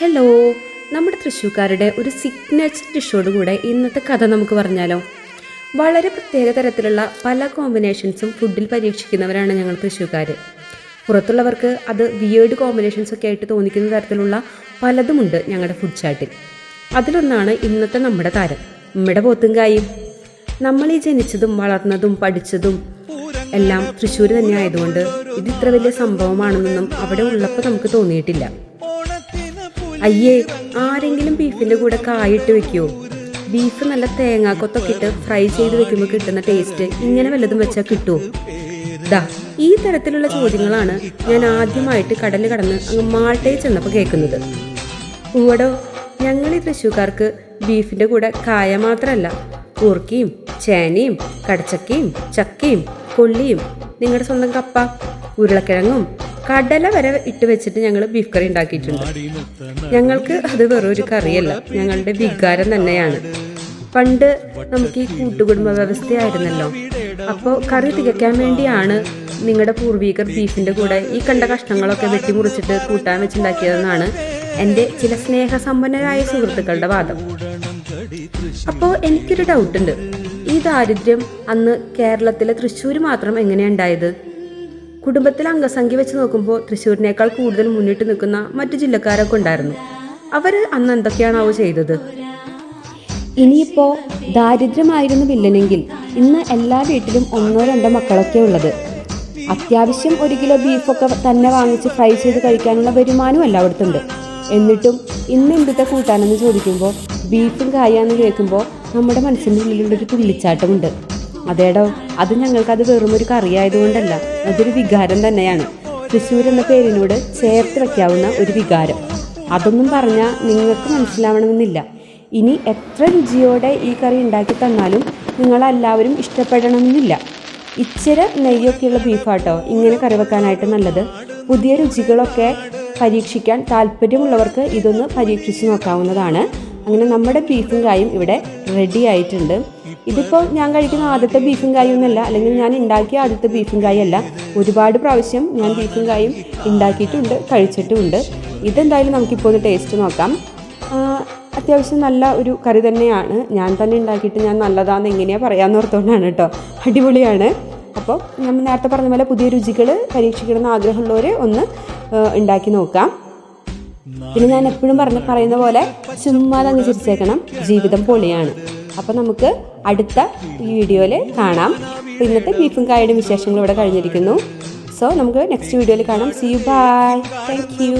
Hello നമ്മുടെ തൃശ്ശൂക്കാരുടെ ഒരു signature ഡിഷോട് കൂടെ ഇന്നത്തെ കഥ നമുക്ക് പറഞ്ഞാലോ? വളരെ പ്രത്യേക തരത്തിലുള്ള പല കോമ്പിനേഷൻസും ഫുഡിൽ പരീക്ഷിക്കുന്നവരാണ് ഞങ്ങൾ തൃശ്ശൂക്കാർ പുറത്തുള്ളവർക്ക് അത് വിയേർഡ് കോമ്പിനേഷൻസ് ഒക്കെ ആയിട്ട് തോന്നിക്കുന്ന തരത്തിലുള്ള പലതുമുണ്ട് ഞങ്ങളുടെ ഫുഡ് ചാട്ടിൽ അതിലൊന്നാണ് ഇന്നത്തെ നമ്മുടെ താരം നമ്മുടെ പോത്തുംകായും നമ്മൾ ഈ ജനിച്ചതും വളർന്നതും പഠിച്ചതും എല്ലാം തൃശ്ശൂർ തന്നെ ആയതുകൊണ്ട് ഇത് ഇത്ര വലിയ സംഭവമാണെന്നൊന്നും അവിടെ ഉള്ളപ്പോൾ നമുക്ക് തോന്നിയിട്ടില്ല. അയ്യേ ആരെങ്കിലും ബീഫിന്റെ കൂടെ കായിട്ട് വെക്കുമോ ബീഫ് നല്ല തേങ്ങാക്കൊത്തൊക്കെ ഇട്ട് ഫ്രൈ ചെയ്ത് വെക്കുമ്പോൾ കിട്ടുന്ന ടേസ്റ്റ് ഇങ്ങനെ വല്ലതും വെച്ചാൽ കിട്ടുമോ ദാ ഈ തരത്തിലുള്ള ചോദ്യങ്ങളാണ് ഞാൻ ആദ്യമായിട്ട് കടൽ കടന്ന് അങ്ങ് മാൾട്ടയിൽ ചെന്നപ്പോൾ കേൾക്കുന്നത്. പൂവടോ ഞങ്ങൾ ഈ തൃശ്ശൂക്കാർക്ക് ബീഫിന്റെ കൂടെ കായ മാത്രമല്ല കൂർക്കയും ചേനയും കടച്ചക്കയും ചക്കയും കൊള്ളിയും നിങ്ങളുടെ സ്വന്തം കപ്പ ഉരുളക്കിഴങ്ങും കടല വരെ ഇട്ട് വെച്ചിട്ട് ഞങ്ങൾ ബീഫ് കറി ഉണ്ടാക്കിയിട്ടുണ്ട്. ഞങ്ങൾക്ക് അത് വെറും ഒരു കറിയല്ല. ഞങ്ങളുടെ വികാരം തന്നെയാണ്. പണ്ട് നമുക്ക് ഈ കൂട്ടുകുടുംബ വ്യവസ്ഥയായിരുന്നല്ലോ. അപ്പോൾ കറി തികയ്ക്കാൻ വേണ്ടിയാണ് നിങ്ങളുടെ പൂർവികർ ബീഫിന്റെ കൂടെ ഈ കണ്ട കഷ്ണങ്ങളൊക്കെ വെട്ടിമുറിച്ചിട്ട് കൂട്ടാൻ വെച്ചുണ്ടാക്കിയതെന്നാണ് എന്റെ ചില സ്നേഹസമ്പന്നരായ സുഹൃത്തുക്കളുടെ വാദം. അപ്പോൾ എനിക്കൊരു ഡൗട്ടുണ്ട് ഈ ദാരിദ്ര്യം അന്ന് കേരളത്തിലെ തൃശ്ശൂർ മാത്രം എങ്ങനെയുണ്ടായത് കുടുംബത്തിലെ അംഗസംഖ്യ വെച്ച് നോക്കുമ്പോൾ തൃശ്ശൂരിനേക്കാൾ കൂടുതൽ മുന്നിട്ട് നിൽക്കുന്ന മറ്റു ജില്ലക്കാരൊക്കെ ഉണ്ടായിരുന്നു. അവർ അന്ന് എന്തൊക്കെയാണാവോ ചെയ്തത്? ഇനിയിപ്പോ ദാരിദ്ര്യമായിരുന്നു വില്ലനെങ്കിൽ ഇന്ന് എല്ലാ വീട്ടിലും ഒന്നോ രണ്ടോ മക്കളൊക്കെ ഉള്ളത്. അത്യാവശ്യം ഒരു കിലോ ബീഫൊക്കെ തന്നെ വാങ്ങിച്ച് ഫ്രൈ ചെയ്ത് കഴിക്കാനുള്ള വരുമാനം ഉണ്ട് എന്നിട്ടും ഇന്ന് എന്തിട്ട കൂട്ടാനെന്ന് ചോദിക്കുമ്പോൾ ബീഫും കായാന്ന് കേൾക്കുമ്പോൾ നമ്മുടെ മനസ്സിന്റെ ഉള്ളിലുള്ളൊരു തുള്ളിച്ചാട്ടമുണ്ട്. അതേടോ? അത് ഞങ്ങൾക്കത് വെറും ഒരു കറിയായതുകൊണ്ടല്ല അതൊരു വികാരം തന്നെയാണ്. തൃശ്ശൂർ എന്ന പേരിനോട് ചേർത്ത് വയ്ക്കാവുന്ന ഒരു വികാരം. അതൊന്നും പറഞ്ഞാൽ നിങ്ങൾക്ക് മനസ്സിലാവണമെന്നില്ല. ഇനി എത്ര രുചിയോടെ ഈ കറി ഉണ്ടാക്കി തന്നാലും നിങ്ങളെല്ലാവരും ഇഷ്ടപ്പെടണമെന്നില്ല. ഇച്ചിരി നെയ്യൊക്കെയുള്ള ബീഫാട്ടോ ഇങ്ങനെ കറി വെക്കാനായിട്ട് നല്ലത്. പുതിയ രുചികളൊക്കെ പരീക്ഷിക്കാൻ താല്പര്യമുള്ളവർക്ക് ഇതൊന്ന് പരീക്ഷിച്ച് നോക്കാവുന്നതാണ്. അങ്ങനെ നമ്മുടെ ബീഫും കായും ഇവിടെ റെഡി ആയിട്ടുണ്ട്. ഇതിപ്പോൾ ഞാൻ കഴിക്കുന്ന ആദ്യത്തെ ബീഫും കായും എന്നല്ല അല്ലെങ്കിൽ ഞാൻ ഉണ്ടാക്കിയ ആദ്യത്തെ ബീഫും കായും അല്ല. ഒരുപാട് പ്രാവശ്യം ഞാൻ ബീഫും കായും ഉണ്ടാക്കിയിട്ടുണ്ട് കഴിച്ചിട്ടുമുണ്ട്. ഇതെന്തായാലും നമുക്കിപ്പോൾ ഒന്ന് ടേസ്റ്റ് നോക്കാം അത്യാവശ്യം നല്ല ഒരു കറി തന്നെയാണ്. ഞാൻ തന്നെ ഉണ്ടാക്കിയിട്ട് ഞാൻ നല്ലതാണെന്ന് എങ്ങനെയാണ് പറയാമെന്ന് ഓർത്തുകൊണ്ടാണ് കേട്ടോ അടിപൊളിയാണ്. അപ്പോൾ നമ്മൾ നേരത്തെ പറഞ്ഞ പോലെ പുതിയ രുചികൾ പരീക്ഷിക്കണമെന്ന് ആഗ്രഹമുള്ളവർ ഒന്ന് ഉണ്ടാക്കി നോക്കാം. പിന്നെ ഞാൻ എപ്പോഴും പറഞ്ഞ പറയുന്ന പോലെ ചുമ്മാതെ അങ്ങ് ചിരിച്ചേക്കണം. ജീവിതം പൊളിയാണ്. അപ്പോൾ നമുക്ക് അടുത്ത വീഡിയോയിൽ കാണാം. അപ്പോൾ ഇന്നത്തെ ബീഫും കായയുടെ വിശേഷങ്ങൾ ഇവിടെ കഴിഞ്ഞിരിക്കുന്നു. സോ നമുക്ക് നെക്സ്റ്റ് വീഡിയോയിൽ കാണാം. See you bye thank you